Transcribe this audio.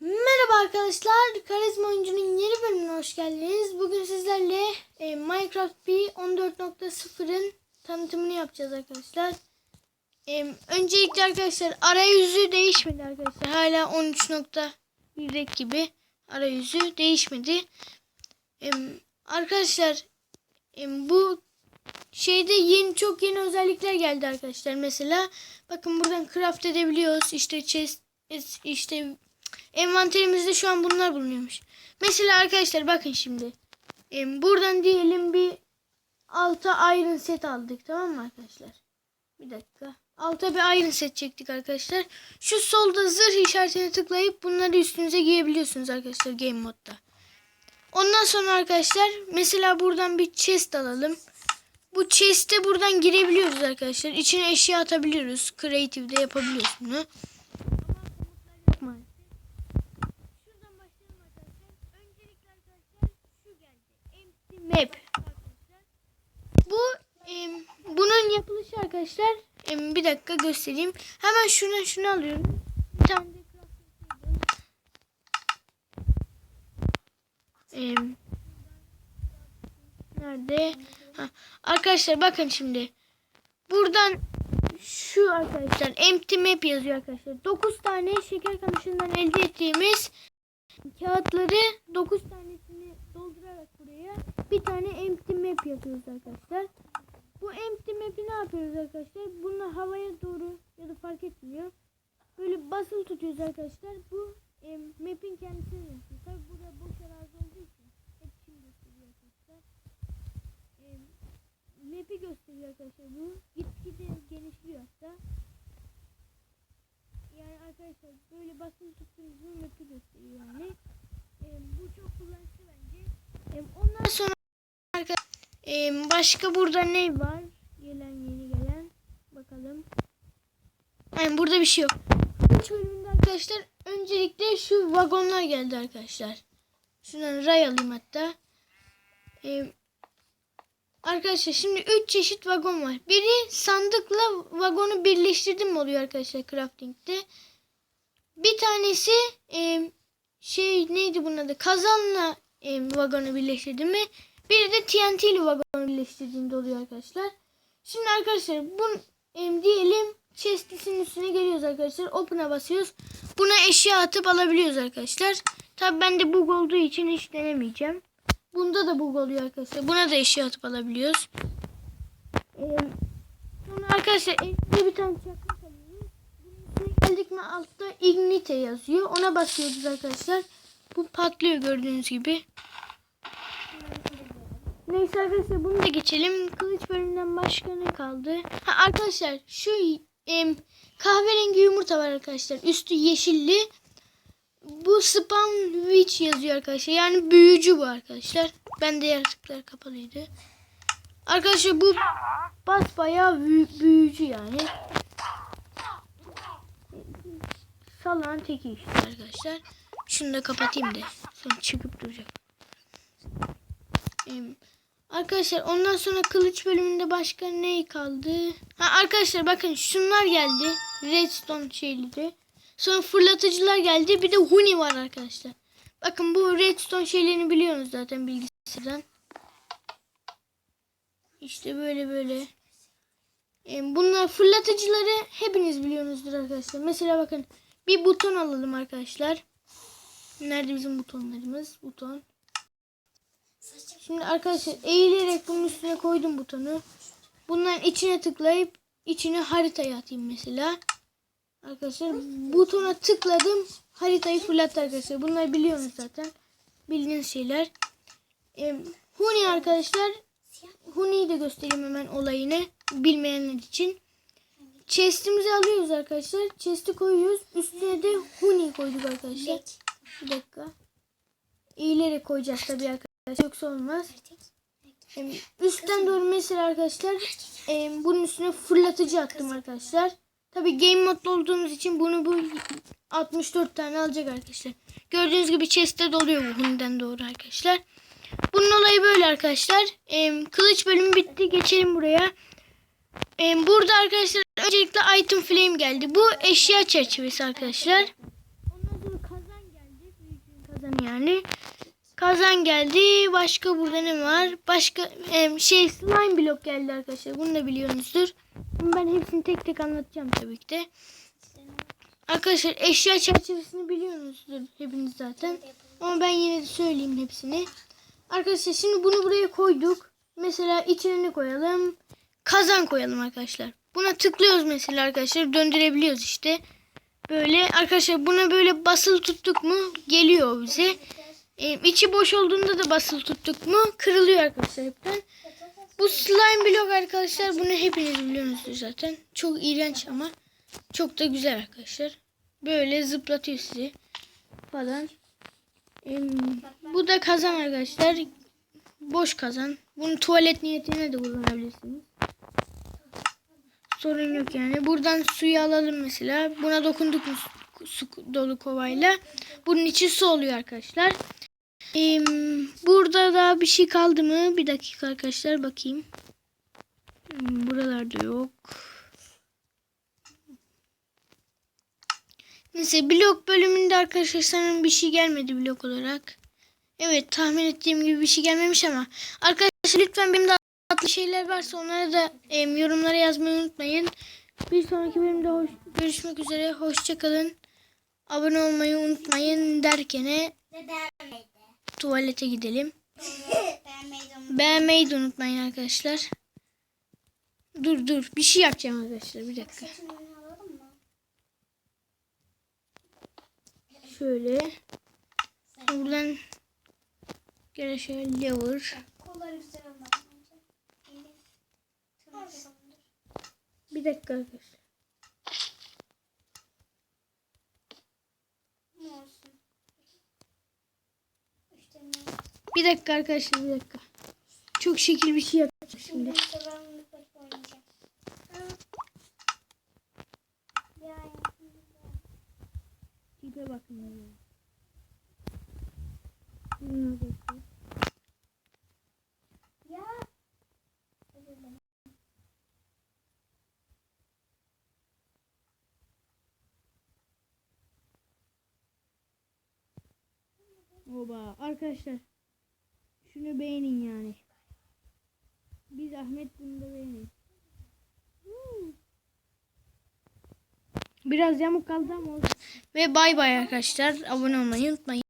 Merhaba arkadaşlar, Karizma Oyuncu'nun yeni bölümüne hoş geldiniz. Bugün sizlerle e, Minecraft P 14.0'ın tanıtımını yapacağız arkadaşlar. E, öncelikle arkadaşlar arayüzü değişmedi arkadaşlar. Hala 13.1'deki gibi arayüzü değişmedi. E, arkadaşlar e, bu şeyde yeni çok yeni özellikler geldi arkadaşlar. Mesela bakın buradan craft edebiliyoruz. İşte chest işte envanterimizde şu an bunlar bulunuyormuş. Mesela arkadaşlar bakın şimdi. Em, buradan diyelim bir alta iron set aldık tamam mı arkadaşlar? Bir dakika. Alta bir iron set çektik arkadaşlar. Şu solda zırh işaretine tıklayıp bunları üstünüze giyebiliyorsunuz arkadaşlar game modda. Ondan sonra arkadaşlar mesela buradan bir chest alalım. Bu chest'e buradan girebiliyoruz arkadaşlar. İçine eşya atabiliyoruz. Creative'de yapabiliyoruz bunu. Yok maalesef. Şuradan başlayalım arkadaşlar. Öncelikle arkadaşlar şu geldi. Empty map. Bu em, bunun yapılışı arkadaşlar. Em, bir dakika göstereyim. Hemen şunu şunu alıyorum. Bir tane de. Em, nerede? Ha, arkadaşlar bakın şimdi. Buradan şu arkadaşlar empty map yazıyor arkadaşlar. 9 tane şeker kamışından elde ettiğimiz kağıtları 9 tanesini doldurarak buraya bir tane empty map yapıyoruz arkadaşlar. Bu empty map'i ne yapıyoruz arkadaşlar? Bunu havaya doğru ya da fark etmiyor. Böyle basılı tutuyoruz arkadaşlar. Bu e, map'in kendisini yapıyor. Tabi burada boş arazi olduğu için hep kim gösteriyor arkadaşlar. E, map'i gösteriyor arkadaşlar bu. Gitgide genişliyor hatta. Yani arkadaşlar böyle basılı tuttuğunuzda map'i gösteriyor yani. E, bu çok kullanışlı bence. E, ondan sonra arkadaşlar e, başka burada ne var? Gelen yeni gelen. Bakalım. Yani burada bir şey yok. Üç bölümünde arkadaşlar öncelikle şu vagonlar geldi arkadaşlar. Şundan ray alayım hatta. Ee, arkadaşlar şimdi 3 çeşit vagon var. Biri sandıkla vagonu birleştirdim oluyor arkadaşlar crafting'de. Bir tanesi e, şey neydi bunun adı? Kazanla e, vagonu birleştirdim mi? Biri de TNT ile vagonu birleştirdiğinde oluyor arkadaşlar. Şimdi arkadaşlar bu e, diyelim chest'in üstüne geliyoruz arkadaşlar. Open'a basıyoruz. Buna eşya atıp alabiliyoruz arkadaşlar. Tabi bende bug olduğu için hiç denemeyeceğim. Bunda da bug oluyor arkadaşlar. Buna da eşya atıp alabiliyoruz. Ee, sonra arkadaşlar elimde bir tane çakmak alıyoruz. Geldik mi altta ignite yazıyor. Ona basıyoruz arkadaşlar. Bu patlıyor gördüğünüz gibi. Neyse arkadaşlar bunu da geçelim. Kılıç bölümünden başka ne kaldı? Ha arkadaşlar şu em, kahverengi yumurta var arkadaşlar. Üstü yeşilli. Bu spam witch yazıyor arkadaşlar. Yani büyücü bu arkadaşlar. Bende yaratıklar kapalıydı. Arkadaşlar bu basbayağı büyü, büyücü yani. Salağın teki işte arkadaşlar. Şunu da kapatayım da. Sonra çıkıp duracak. Arkadaşlar ondan sonra kılıç bölümünde başka ne kaldı? Ha arkadaşlar bakın şunlar geldi. Redstone şeyleri. Sonra fırlatıcılar geldi. Bir de huni var arkadaşlar. Bakın bu redstone şeylerini biliyorsunuz zaten bilgisayardan. İşte böyle böyle. Ee, bunlar fırlatıcıları hepiniz biliyorsunuzdur arkadaşlar. Mesela bakın bir buton alalım arkadaşlar. Nerede bizim butonlarımız? Buton. Şimdi arkadaşlar eğilerek bunun üstüne koydum butonu. Bunların içine tıklayıp içine haritayı atayım mesela. Arkadaşlar butona tıkladım. Haritayı fırlattı arkadaşlar. Bunları biliyorsunuz zaten. Bildiğiniz şeyler. Ee, Huni arkadaşlar. Huni'yi de göstereyim hemen olayını. Bilmeyenler için. Chest'imizi alıyoruz arkadaşlar. Chest'i koyuyoruz. Üstüne de Huni koyduk arkadaşlar. Bir dakika. Eğilerek koyacağız tabii arkadaşlar. Yoksa olmaz. Em, Üstten doğru mesela arkadaşlar bunun üstüne fırlatıcı attım arkadaşlar. Tabi game modda olduğumuz için bunu bu 64 tane alacak arkadaşlar. Gördüğünüz gibi chest'te doluyor bu hunden doğru arkadaşlar. Bunun olayı böyle arkadaşlar. Kılıç bölümü bitti. Geçelim buraya. Burada arkadaşlar öncelikle item flame geldi. Bu eşya çerçevesi arkadaşlar. Ondan sonra kazan geldi. kazan yani. Kazan geldi. Başka burada ne var? Başka em, şey slime blok geldi arkadaşlar. Bunu da biliyorsunuzdur. Ben hepsini tek tek anlatacağım tabii ki de. Arkadaşlar eşya çerçevesini biliyorsunuzdur hepiniz zaten. Ama ben yine de söyleyeyim hepsini. Arkadaşlar şimdi bunu buraya koyduk. Mesela içine ne koyalım? Kazan koyalım arkadaşlar. Buna tıklıyoruz mesela arkadaşlar. Döndürebiliyoruz işte. Böyle arkadaşlar buna böyle basılı tuttuk mu geliyor bize. Ee, içi boş olduğunda da basılı tuttuk mu kırılıyor arkadaşlar hepten. Bu slime blok arkadaşlar bunu hepiniz biliyorsunuzdur zaten. Çok iğrenç ama çok da güzel arkadaşlar. Böyle zıplatıyor sizi falan. Ee, bu da kazan arkadaşlar. Boş kazan. Bunu tuvalet niyetine de kullanabilirsiniz. Sorun yok yani. Buradan suyu alalım mesela. Buna dokunduk mu su dolu kovayla. Bunun içi su oluyor arkadaşlar. Ee, burada da bir şey kaldı mı? Bir dakika arkadaşlar bakayım. Hmm, Buralarda yok. Neyse blok bölümünde arkadaşlar sanırım bir şey gelmedi blok olarak. Evet tahmin ettiğim gibi bir şey gelmemiş ama arkadaşlar lütfen benim de atlı şeyler varsa onları da em, yorumlara yazmayı unutmayın. Bir sonraki bölümde hoş, görüşmek üzere. Hoşçakalın. Abone olmayı unutmayın derkene de. Tuvalete gidelim. Beğenmeyi de unutmayın. Arkadaşlar. Dur dur bir şey yapacağım arkadaşlar bir dakika. Şöyle. Buradan gene şöyle lever. Bir dakika arkadaşlar. Ne olsun? İşte ne? Bir dakika arkadaşlar bir dakika. Çok şekil bir şey yapacağım şimdi. Tipe bakın ya. Oba arkadaşlar. Şunu beğenin yani. Biz Ahmet bunu da beğenin. Biraz yamuk kaldı ama olsun. Ve bay bay arkadaşlar. Abone olmayı unutmayın.